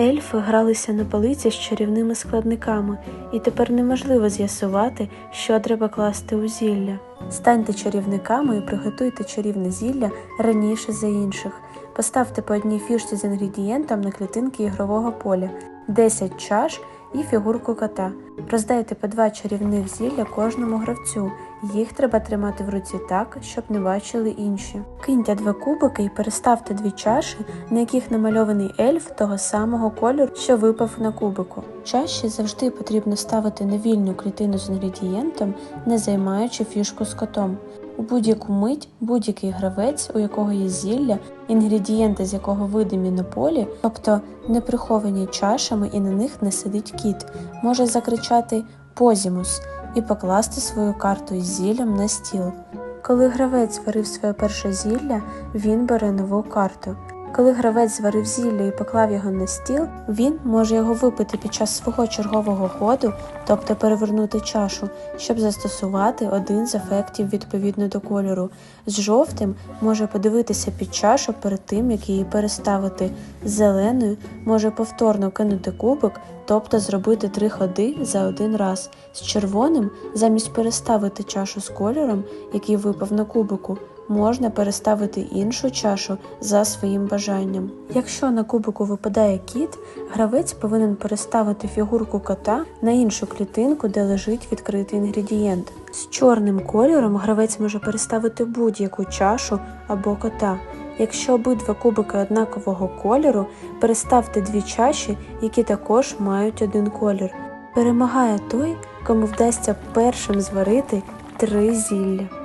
Ельфи гралися на полиці з чарівними складниками, і тепер неможливо з'ясувати, що треба класти у зілля. Станьте чарівниками і приготуйте чарівне зілля раніше за інших. Поставте по одній фішці з інгредієнтом на клітинки ігрового поля, 10 чаш і фігурку кота. Роздайте по два чарівних зілля кожному гравцю. Їх треба тримати в руці так, щоб не бачили інші. Киньте два кубики і переставте дві чаші, на яких намальований ельф того самого кольору, що випав на кубику. Чаші завжди потрібно ставити на вільну клітину з інгредієнтом, не займаючи фішку з котом. У будь-яку мить будь-який гравець, у якого є зілля, інгредієнти з якого видимі на полі, тобто не приховані чашами і на них не сидить кіт, може закричати Позімус і покласти свою карту із зіллям на стіл. Коли гравець варив своє перше зілля, він бере нову карту. Коли гравець зварив зілля і поклав його на стіл, він може його випити під час свого чергового ходу, тобто перевернути чашу, щоб застосувати один з ефектів відповідно до кольору. З жовтим може подивитися під чашу перед тим, як її переставити. З зеленою може повторно кинути кубик, тобто зробити три ходи за один раз. З червоним, замість переставити чашу з кольором, який випав на кубику, можна переставити іншу чашу за своїм бажанням. Якщо на кубику випадає кіт, гравець повинен переставити фігурку кота на іншу клітинку, де лежить відкритий інгредієнт. З чорним кольором гравець може переставити будь-яку чашу або кота. Якщо обидва кубики однакового кольору, переставте дві чаші, які також мають один колір. Перемагає той, кому вдасться першим зварити три зілля.